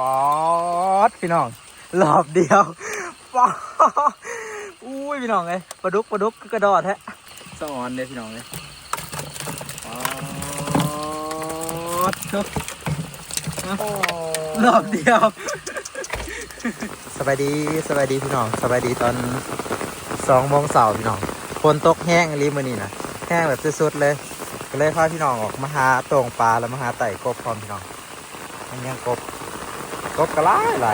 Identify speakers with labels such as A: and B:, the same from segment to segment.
A: ป๊อดพี่น้องรอบเดียวป๊อดอุ้ยพี่น้องเลยปลาดุกปลาดุกกระดอดแฮะสอนเลยพี่น้องเลยป๊อดรอบเดียวสบายดีสบายดีพี่น้องสบายดีตอนสองโมงเสาร์พี่น้องฝนตกแห้งรีบมือนี่นะแห้งแบบสุดๆเลยก็เลยพาพี่น้องออกมาหาโต่งปลาแล้วมาหาไต่กบพร้อมพี่น้องมันยังกบ กบกระไรหล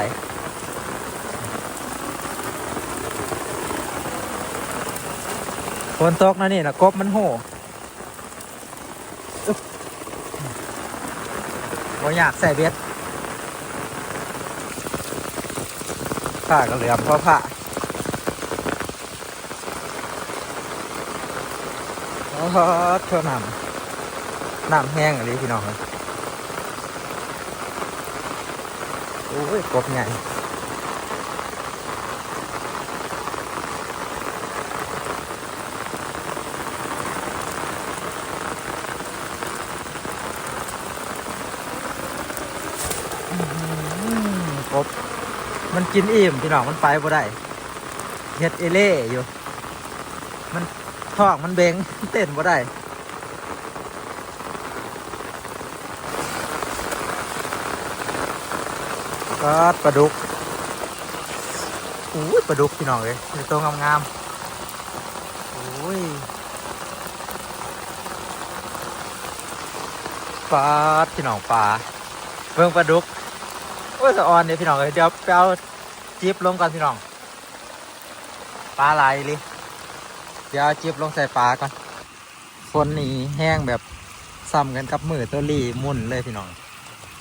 A: ฝนตกนะนี่นะกบมันโห่อึ๊บบ่อยากใส่เบ็ดผ้าก็เหลือมเพราะผ้าโอ้โหเท่าน้ำน้ำแห้งอะไรพี่น้อง อ้ยกบใหญ่อื้อหือกบมันกินอิ่มพี่น้องมันไปบ่ได้เฮ็ดเอเล่อยู่ มันท้องมันเบงเต้นบ่ได้ ก็ปลาดุกอู้ยปลาดุกพี่น้องเลยตัวงามๆโอ้ยปลาพี่น้องปลาเบิ่งปลาดุกโอ้ยสะออนเนี่ยพี่น้องเอ้ยเดี๋ยวไปเอาจิ๊บลงก่อนพี่น้องปลาไหลเลยเดี๋ยวจิ๊บลงใส่ปลาก่อนฝนนี่แห้งแบบซ้ำกันกับมือตัวลีมุ่นเลยพี่น้อง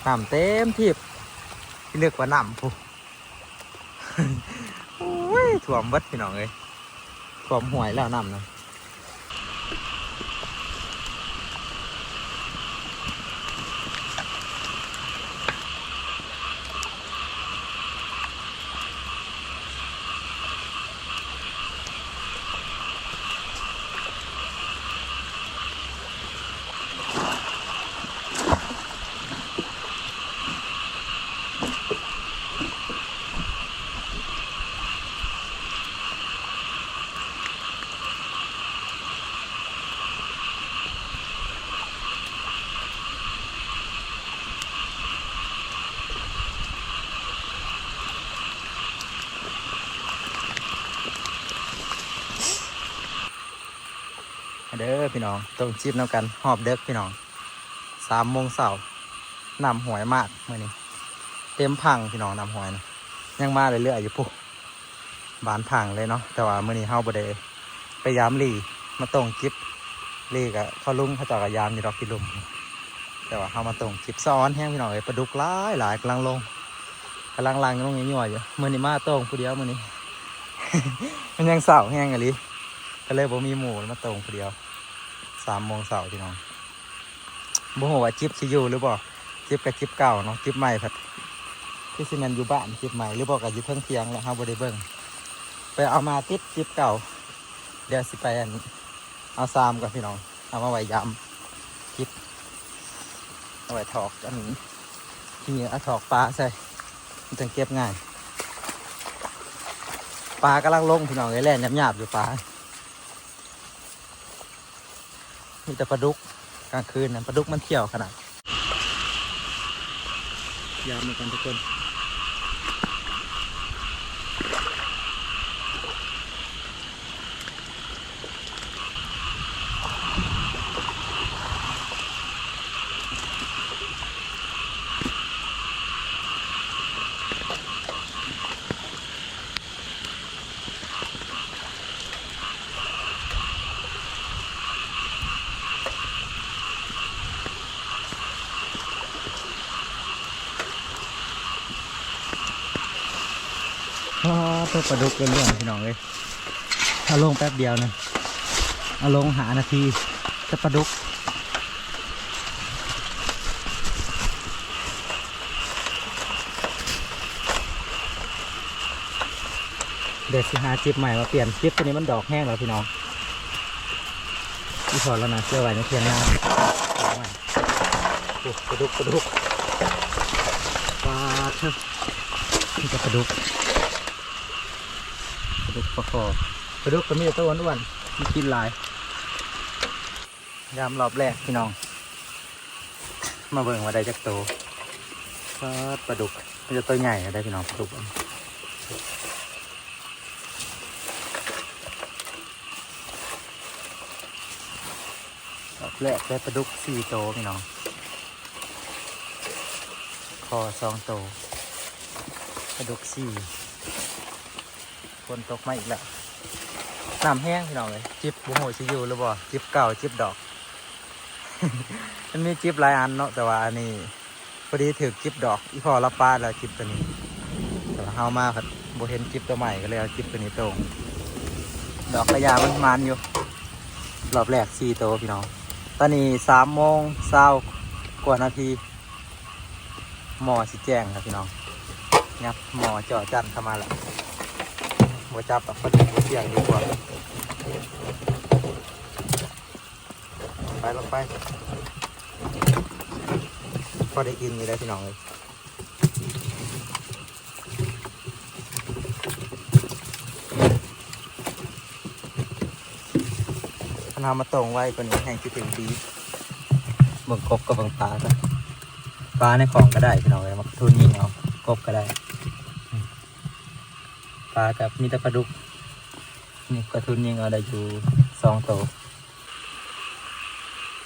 A: น้ำเต็มทีบ ที่เลือกว่าน้ำผู้โอ้ยถ่วมวัดพี่น้องเลยถ่วมหวยแล้วน้ำนะ พี่น้องต้องจิบน้ำกันหอบเด็กพี่น้องสามโมงเสาร์นำหวยมากเมื่อนี้เต็มพังพี่น้องนำหวยนะยังมาเรื่อยๆอยู่ปุ๊บานพังเลยเนาะแต่ว่าเมื่อนี้เฮาบ่ได้ไปยามลีมาตรงจิบลีกับเขาลุงเขาจาะกับยามอยู่ดอกกิลุมแต่ว่าเฮามาตรงจิบซ้อนแห้งพี่น้องเลยปลาดุกหลายหลายกำลังลงกำลังลังลงยั่วๆอยู่เมื่อนี้มาตรงผู้เดียวเมื่อนี้มันยังเสาแห้งอะลิก็เลยบ่มีหมูมาตรงผู้เดียว สามโมงเสาร์พี่น้องบ่ฮู้ว่าจิบสิอยู่หรือบ่จิบกับจิบเก่าเนาะจิบใหม่ผัดที่ซีเมนอยู่บ้านจิบใหม่หรือบ่กับอยู่เพิ่งเทียงแล้วเฮาบ่ได้เบิ่งไปเอามาติดจิบเก่า เดี๋ยวสิไปอันเอาซามกับพี่น้องเอามาไว้ยำจิบเอาไว้ถอกอันนี้ที่เอาถอกปลาใส่มันจะเก็บง่ายปลากำลังลงพี่น้องไอ้แล่นหยาบๆอยู่ปลา มีแต่ปลาดุกกลางคืนนะปลาดุกมันเที่ยวขนาดยามเหมือนกันทุกคนอ๋อ ตัวปลาดุกเรื่องๆพี่น้องเลยเอาลงแป๊บเดียวนะเอาลงหานาทีจะปลาดุกเดี๋ยวสิหาจิบใหม่มาเปลี่ยนจิบตัวนี้มันดอกแห้งแล้วพี่น้องที่ถอดแล้วนะเสื้อไว้ในเทียงนาเอาใหม่โอ้ปลาดุกปลาดุกปลาดเถอะนี่ก็ปลาดุก ดุกปลาคอปลาดุกก็มีแต่ตัวอ้วนๆมีกินหลาย ยามรอบแรกพี่น้อง มาเบิ่งว่าได้จักโตวปลาปลาดุกมันจะตัวใหญ่ได้พี่น้องปลาดุกรอบแรกได้ปลาดุกสี่โตวพี่น้อง คอสองโตวปลาดุกสี่ ฝนตกมาอีกแล้วน้ำแห้งพี่น้องเลยจิบบุโหชิยูหรือบ่จิบเก่าจิบดอก มันมีจิบหลายอันเนาะแต่ว่าอันนี้พอดีถือจิบดอกอีพอรับปลาแล้วจิบตัวนี้แต่ว่าเฮามาครับบเห็นจิบตัวใหม่ก็เลยเอาจิบตัวนี้ตรงดอกกระยามันมันอยู่รอบแรกสี่โตวพี่น้อง ตอนนี้สามโมงเช้ากว่านาทีหมอสิแจ้งครับพี่น้องงับหมอเจาะจันเข้ามาแล้ว หัวจับแบบพอดีหัวเสียงดีกว่าไปลงไปพอได้กินอยู่แล้วพี่น้องเลยพนามาตรงไว้กว่านี้แห้งคิดถึงดีเบิ่งกบกับเบิ่งปลาซะปลาในของก็ได้พี่น้องเลยมาทุนยิงเอากบก็ได้ ปลากับมีแต่ปลาดุกนี่กระทุนยิงเอาได้อยู่สองตัว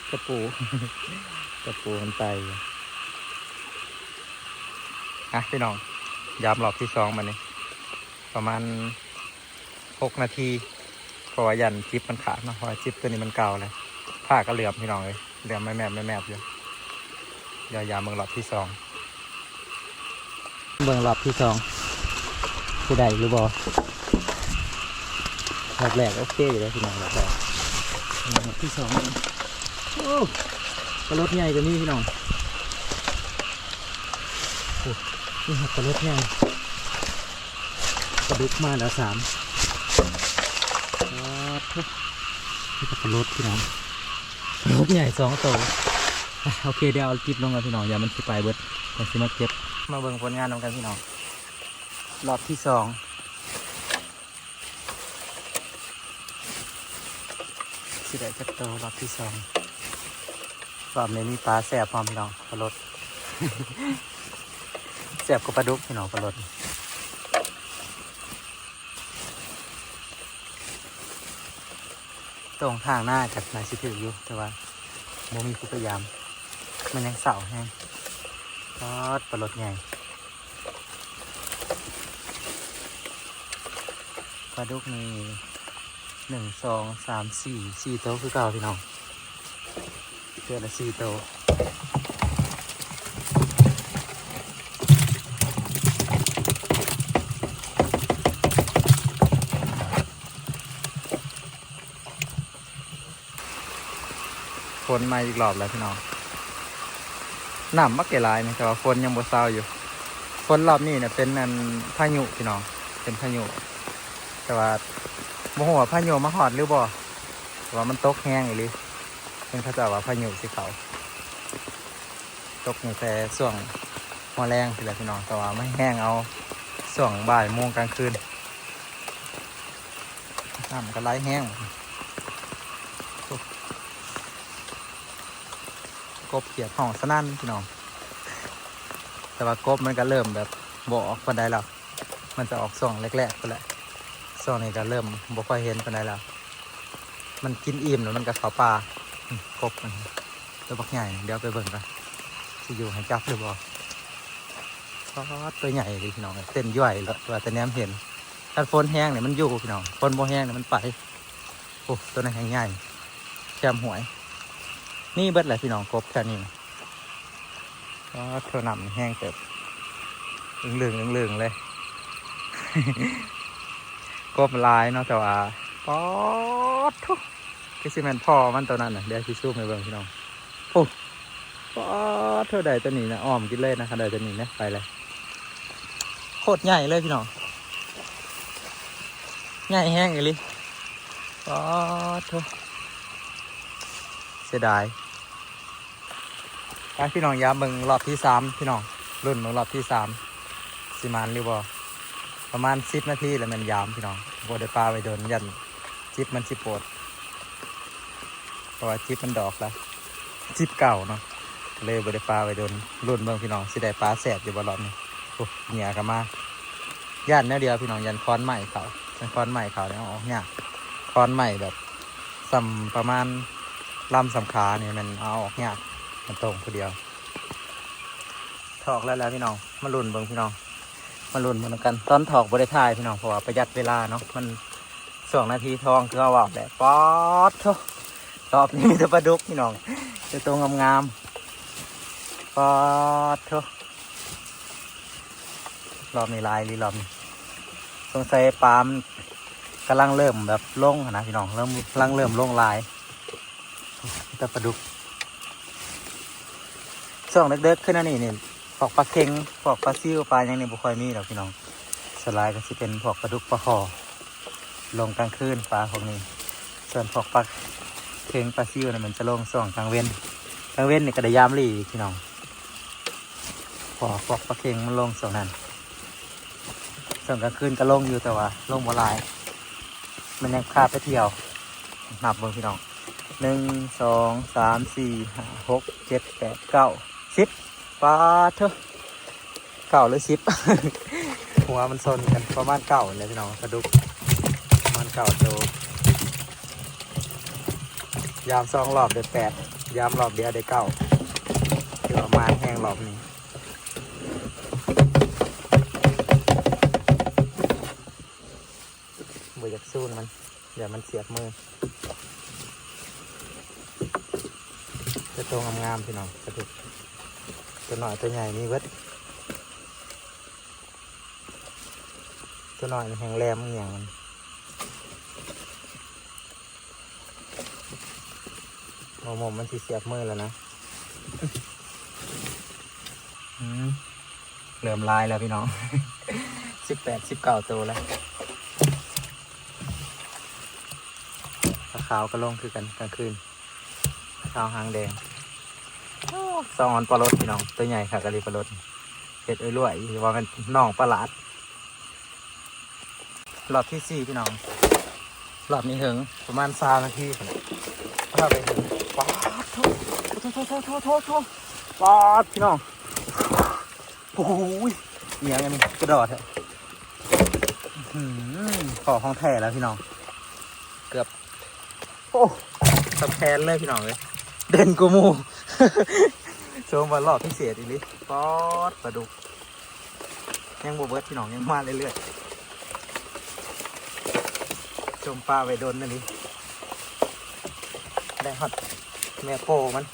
A: กระปู กระปูมันไตอยู่อะพี่น้องยามรอบที่สองมานี่ประมาณหกนาทีเพราะว่ายันจิบมันขาดเนาะเพราะว่าจิบตัวนี้มันเก่าเลยผ้าก็เหลื่อมพี่น้องเลยเหลื่อมไม่แมบไม่แมบอยู่เดี๋ยวยามเมืองรอบที่สองเมืองรอบที่สอง ผู้ใดหรือบอรอบแรกโอเคอยู่แล้วพี่น้องรอบแรกรอบที่สองโอ้กระรถใหญ่ก็มีพี่น้องโอ้นี่ครับกระรถใหญ่กระดุกมาแล้วสามครับนี่ก็กระรถพี่น้องกระรถใหญ่สองตัวอะโอเคเดี๋ยวเอาคลิปลงกันพี่น้องอย่ามันสิไปเบิดมันสิมาเก็บมาเบิ่งผลงานของกันพี่น้อง รอบที่สองสิได้จักโตรอบที่สองรอบนี้มีปลาแสบพร้อมพี่น้องปลารดแสบกับปลาดุกพี่น้องปลารดตรงทางหน้าจากนายสิถืออยู่ แต่ว่าโมมีผู้พยายาม มันยังเสาแห้งทอดปลาลดใหญ่ป ลาดุกมีหนึ่งสองสามสี่สี่โต๊ะคือเก่าพี่น้องเจอละสี่โต๊ะฝนมาอีกรอบแล้วพี่น้องน้ำมักเกลายนะแต่ว่าฝนยังบ่เศร้าอยู่ฝนรอบนี้เนี่ยเป็นนันพายุพี่น้อง เป็นพายุ แต่ว่าบ่ฮู้ว่าพายุมาฮอดหรือบ่ว่ามันตกแห้งอีหลีเพิ่นเขาเจะว่าพายุสิเขาตกตั้งแต่ช่วงหัวแรงพี่แหละพี่น้องแต่ว่าไม่แห้งเอาช่วงบ่ายโมงกลางคืนน้ำก็ไหลแห้งกบเขียดห้องสนั่นพี่น้อง แต่ว่ากบมันก็เริ่มแบบบออกปันไดแล้วมันจะออกส่องแรกๆก็แหละ ส่องนี้ก็เริ่มบ่ค่อยเห็นปันไดแล้ว มันกินอิ่มแล้วมันก็เข้าป่าอืมกบมันตัวบักใหญ่ เดี๋ยวไปเบิ่งกันสิอยู่ให้จับหรือบ่ทอดตัวใหญ่เลยพี่น้องเต้นย่อยแล้วตัวแต่แนมเห็นถ้าฝนแห้งเนี่ยมันอยู่พี่น้องฝนบ่แห้งเนี่ยมันไปโอ้ตัวนั้นแห้งใหญ่แคมหวย นี่เบิดแหละพี่น้องกบแค่นี้นะก็เท่าน้ำแห้งเติบเหลืองเหลืองๆเลย กบลายเนาะแต่ว่าป๊อดทุกคือซีเมนพ่อมันตัวนั้นน่ะเดี๋ยวชิซูมไปเบิ่งพี่น้องโอ้ป๊อดเท่าใดตัวนี้นะอ้อมกินเลยนะขนาดตัวนี้นะไปเลยโคตรใหญ่เลยพี่น้องใหญ่แห้งอีหลิป๊อดทุกเสียดายไปพี่น้องย้ำเบิ่งรอบที่สามพี่น้องรุ่นเบิ่งรอบที่สามสิมานหรือบ่ ประมาณสิบนาทีแล้วมันยามพี่น้องโบได้ปลาไปโดนยันจิบมันสิปวดเพราะว่าจิบมันดอกและจิบเก่าเนาะเลยโบได้ปลาไปโดนรุ่นเบิ่งพี่น้องสิได้ปลาแสบอยู่บ่รอบนี้โอ้เหนียกันมาย่านแนวเดียวพี่น้องยันค้อนใหม่เขายันค้อนใหม่เขาเนี่ยอาออกยกค้อนใหม่แบบสัมประมาณลำสำขาเนี่ยมันเอาออกยากมันตรงคนเดียวถอกแล้วแล้วพี่น้องมาลุ่นเบิ่งพี่น้อง มาลุ่นเหมือนกันตอนถอกบริทายพี่น้องเพราะว่าประหยัดเวลาเนาะมันสองนาทีทองคือเอาออกแหละป๊อดโถรอบนี้มีแต่ปลาดุกพี่น้องจะตัวงามๆป๊อดโถรอบนี้ลายรีรอบนี้สงสัยปามกำลังเริ่มแบบลงนะพี่น้องเริ่มกำลังเริ่มลงลายแต่ปลาดุกช่วงเด็กๆขึ้นอันนี้นี่ พวกปลาเค็งพวกปลาซิวปลาอย่างนี้บุคอยมีหรอกพี่น้องสลายก็สิเป็นพวกปลาดุกปลาคอลงกลางคืนปลาพวกนี้ ส่วนพวกปลาเค็งปลาซิวเนี่ยมันจะลงส่วงกลางเว้นกลางเว้นเนี่ยก็ได้ยามหลีพี่น้องพวกพวกปลาเค็งมันลงส่วงนั้นส่วนกลางคืนก็ลงอยู่แต่ว่าลงบ่หลาย มันยังคาไปเที่ยวนับเบิ่งพี่น้องหนึ่งสองสามสี่ห้าหกเจ็ดแปดเก้าสิบ ปลาเถอะเก้าหรือสิบหัวมันซนกันประมาณเก้าเลยพี่น้องกระดุกประมาณเก้าโตยามสองรอบได้แปดยามรอบเดียวได้เก้าคือประมาณแห้งรอบนี้บ่อยากสู้มันเดี๋ยวมันเสียบมือจะตัวงามๆพี่น้องกระดูก ตัวหน่อยตัวใหญ่มีเวทตัวหน่อยมันแห้งแรมมันอย่างมันโมโมมันสิเสียบมือแล้วนะเริ่มลายแล้วพี่น้องสิบแปดสิบเก้าตัวแล้วปลาขาวก็ลงคือกันกลางคืนขาวหางแดง โอ้สองอนปลาลดพี่น้องตัวใหญ่ค่ะกะลีปลาลดเห็ดเอ้ยรวยว่ามันน่องปลาหลาดรอบที่สี่พี่น้องรอบนี้ถึงประมาณสามนาทีถ้าไปถึงป๊าดโทษโทษโทษโทษโทษโทษป๊าดพี่น้องโอ้ยเหนียวยังกระโดดหรออื้อขอของแท้แล้วพี่น้อง เกือบ โอ้สะแพนเลยพี่น้องเลย เด่นกูมู ชมวันรอบพิเศษอีกนิป๊อดปลาดุก ยังบวเบิร์ดพี่น้องยังมาเรื่อยๆชมปลาไว้โดนนั่นนี่ได้ฮอตแม่โปมัน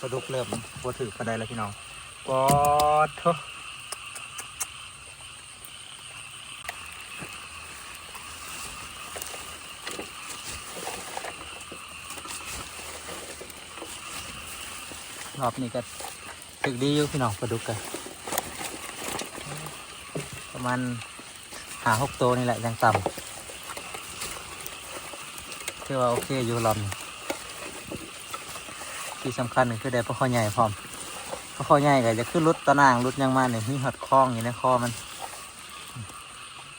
A: ปลาดุกเริ่มปวถือปลาได้แล้วพี่น้องป๊อดโรอบนี้ก็ถึกดีอยู่พี่น้องปลาดุกกันประมาณหาหกตัวนี่แหละยังต่ำคือว่าโอเคอยู่รอบที่สำคัญคือได้ปลาข้อใหญ่พร้อมปลาข้อใหญ่ก็จะขึ้นรุดตะนางรุดยังมาเนี่ยมีหัดคล้องอยู่ในคอมัน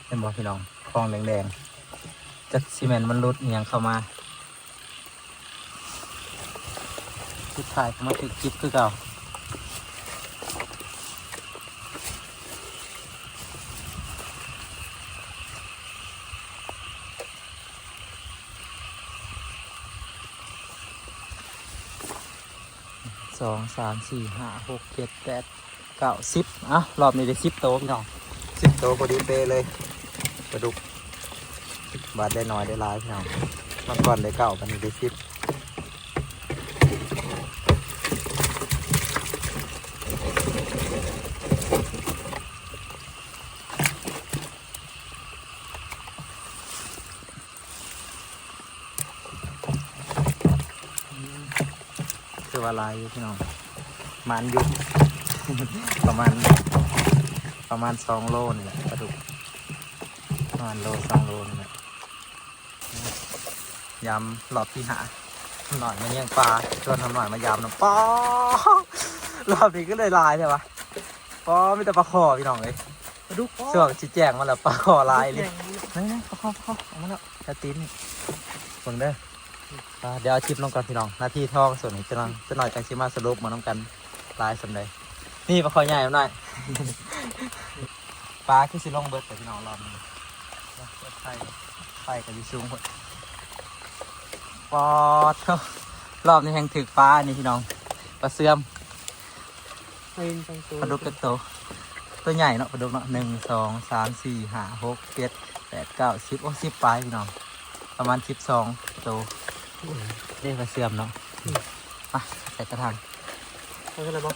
A: เป็นบอพี่น้องคล้องแดงๆจากซีเมนต์มันรุดอหยังเข้ามา สุดท้ายก็มาถึงคลิปคือเก่าสองสามสี่ห้าหกเจ็ดแปดเก้าสิบอะรอบนี้ได้สิบโตพี่น้องสิบโตวพอดีเปเลยกระดุกบาทได้น้อยได้หลายพี่น้องเมื่อก่อนได้เก้าวันนี้ได้สิบ คือว่าลายอยู่พี่น้องมันอยู่ประมาณประมาณสองโลนี่แหละกระดูกประมาณโลสองโลนี่แหละยำหลอบที่หาหน่อยมาเลี้ยงปลาชวนทำหน่อยมายำน้ำปลารอบนี้ก็เลยลายใช่ปะเพราะมีแต่ปลาคอพี่น้องเลย
B: ปลาดุก
A: ช่วงชี้แจงมาแล้วปลาคอลายเลยนี่นี่ปลาคอปลาคอเอามาแล้วแค่ตีนนี่เบิ่งเด้อ อ่าเดี๋ยวเอาชิปลงก่อนพี่น้องหน้าที่ทองส่วนนี้จะน้องจะหน่อยจังชิมาสรุปมาน้ำกันลายสำเร็จนี่ปลาคอใหญ่มาหน่อย ปลาคือสิลงเบิดแต่พี่น้องรอบนี้ไฟไฟกับยีสูงหมดปอดเท่ารอบนี้แห่งถึกปลานี่พี่น้องปลาเสื่อม
B: เป็นสองตัว
A: ปลาดุกกระโตตัวใหญ่เนาะปลาดุกเนาะหนึ่งสองสามสี่ห้าหกเจ็ดแปดเก้าสิบโอ้สิบปลายพี่น้อง ประมาณสิบสองโต เรียกว่าเสื่อมเนาะมาใส่กระถาง
B: เอาอะไรบ้าง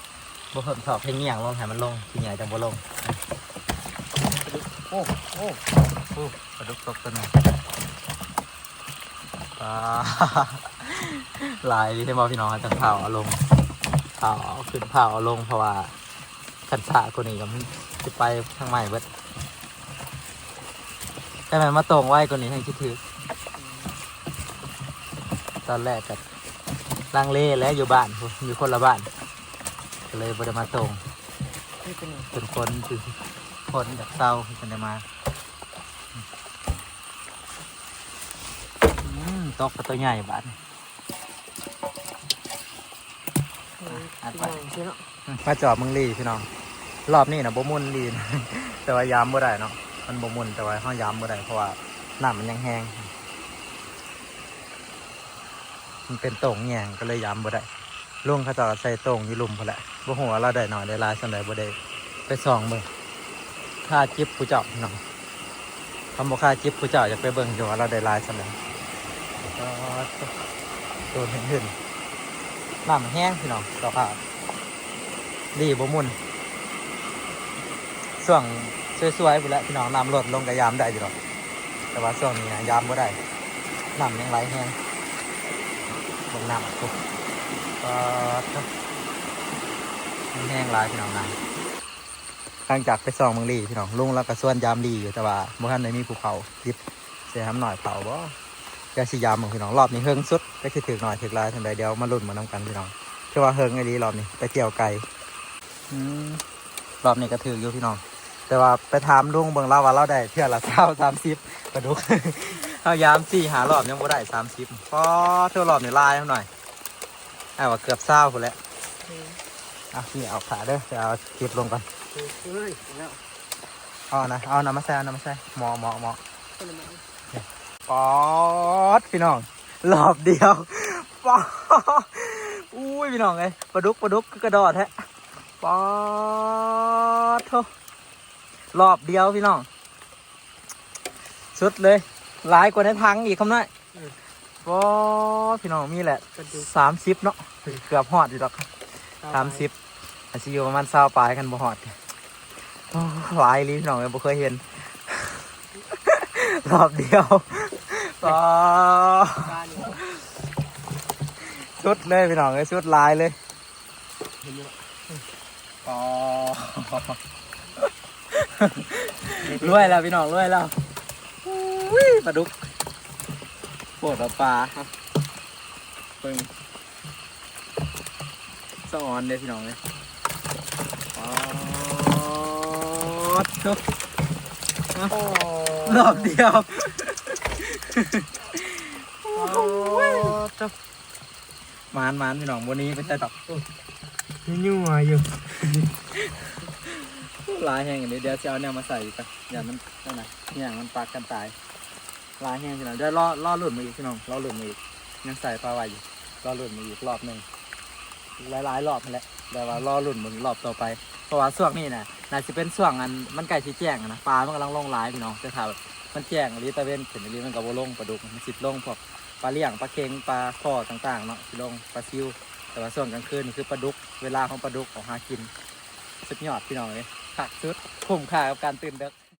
A: บ่เพิ่มถอบให้เงี่ยงลงให้มันลงทีใหญ่จังบ่ลง
B: โอ้โอ้
A: โอ้ปลาดุกตกตัวหนึงปลาหลายที่มาพี่น้องจังเผาเอาลงเผาเอาขึ้นเผาเอาลงเพราะว่าขันสะคนนี้ก็มันจะไปทางใหม่เบิดแต่มันมาตรงไว้คนนี้ให้คิดถือ ตอนแรกกับลังเลและอยู่บ้านพู้นอยู่คนละบ้านก็เลยบไดมาตรง
B: นี่เป็น
A: เป็นคนคือคนจากเศร้าเป็นได้มาอืมตกกับตัวใหญ่บ้าน
B: อันไปใช่เนาะ
A: มาจอบมึงลีพี่น้อง รอบนี้นะบ่มุนลีนะแต่ว่ายามบ่ได้เนาะมันบ่มุนแต่ว่าห้อยามบ่ได้เพราะว่าน้ำมันยังแห้ง มันเป็นโต่งแยงก็เลยยามบ่ได้ลุงเขาจะใส่โต่งอยู่ลุมพอแหละบ่หัวเราได้หน่อยได้ลายสนใดบ่ได้ไปส่องเบิ่งค่าจิบผู้เจ้าพี่น้องคำบ่ค่าจิบผู้เจ้าอยากไปเบิ่งอยู่ว่าเราได้ลายสันใดก็โดนเห็นน้ำแห้งพี่น้องต่อผ่าดีบ่มุนช่วงสวยๆไปแล้วพี่น้องน้ำลดลงกับยามได้อยู่หรอกแต่ว่าช่วงนี้นะยามบ่ได้น้ำยังไหลแห้ง น้ำปุ๊บก็มันแห้งลายพี่น้องน้ำหลังจากไปส่องเมืองลีพี่น้องลุงแล้วก็ส่วนยามลีอยู่แต่ว่าบ่ทันได้มีภูเขาดิบเสียหำหน่อยเผาบ่ก็สิยามของพี่น้องรอบนี้เฮิงสุดก็สิถึกหน่อยถึกหลายทันใดเดียวมาลุ้นมานํกันพี่น้องคือว่าเฮิงไอ้ลีรอบนี้ไปเที่ยวไกลรอบนี้ก็ถืออยู่พี่น้อง แต่ว่าไปถามลุงเบิ่งเล่าว่าเราได้เท่าละเท่าสามสิบกระดูก เอายามสี่หารอบยังบ่ได้สามสิบพอเท่ารอบนี่ลายหน่อยไอ้ว่าเกือบเศร้าคนแล้วอะพี่เอาขาเด้อจะเอาคลิปลงก่อน
B: เฮ้ยแล้ว
A: เอานะเอาน้ำมาใส่เอาน้ำมาใส่หมอหมอหมอ
B: คนละไม้
A: ป๊อดพี่น้องรอบเดียวป๊อดอุ้ยพี่น้องไงปลาดุกปลาดุกกระดอดแท้ป๊อดโทรอบเดียวพี่น้องสุดเลย หลายกว่าในทางอีกคำน้อยป๊อดพี่น้องมีแหละ
B: กระดูก
A: สามสิบเนาะเกือบหอดอยู่ดอกสามสิบอาจจะอยู่ประมาณเศร้าปลายกันบ่หอดโอ้หลายลิ้นพี่น้องยังบ่เคยเห็น รอบเดียวป๊อด
B: บ้านนี่
A: ชุดเลยพี่น้องเลยชุดลายเลย
B: เห็นอยู่
A: อ๋อ รวยแล้วพี่น้องรวยแล้วอุ้ย ปลาดุกปวดปลาปึงสะออนเลยพี่น้องเลยอ๋อทุก
B: โอ้
A: รอบเดียว
B: โอ้
A: ทุกมานมานพี่น้องวันนี้เป็นแต่ดอก
B: ยยั่วอยู่
A: ลายแห้งอันนี้เดี๋ยวจะเอาแนวมาใส่อีกปะอย่ามันนั่นนะอย่างมันปากกันตาย ลายแห้งพี่น้องเดี๋ยวล่อล่อหลุดมาอีกพี่น้องล่อหลุดมาอีกยังใส่ปลาไว้อยู่ล่อหลุดมาอีกรอบหนึ่งหลายๆรอบนั่นแหละแต่ว่าล่อหลุดมึงรอบต่อไปเพราะว่าช่วงนี้นะน่าจะเป็นช่วงอันมันใกล้ที่แจ้งนะปลามันกำลังลงหลายพี่น้องแต่ถ้าแบบมันแจ้งอลิตะเวนเห็นอลิมันกับโบลงปลาดุกมันสิบลงพวกปลาเลี้ยงปลาเค็งปลาข้อต่างๆเนาะสิลงปลาซิวแต่ว่าช่วงกลางคืนคือปลาดุกเวลาของปลาดุกของหากินสุดยอดพี่น้องเลยผักสุดคุ้มค่ากับการตื่นเด็ก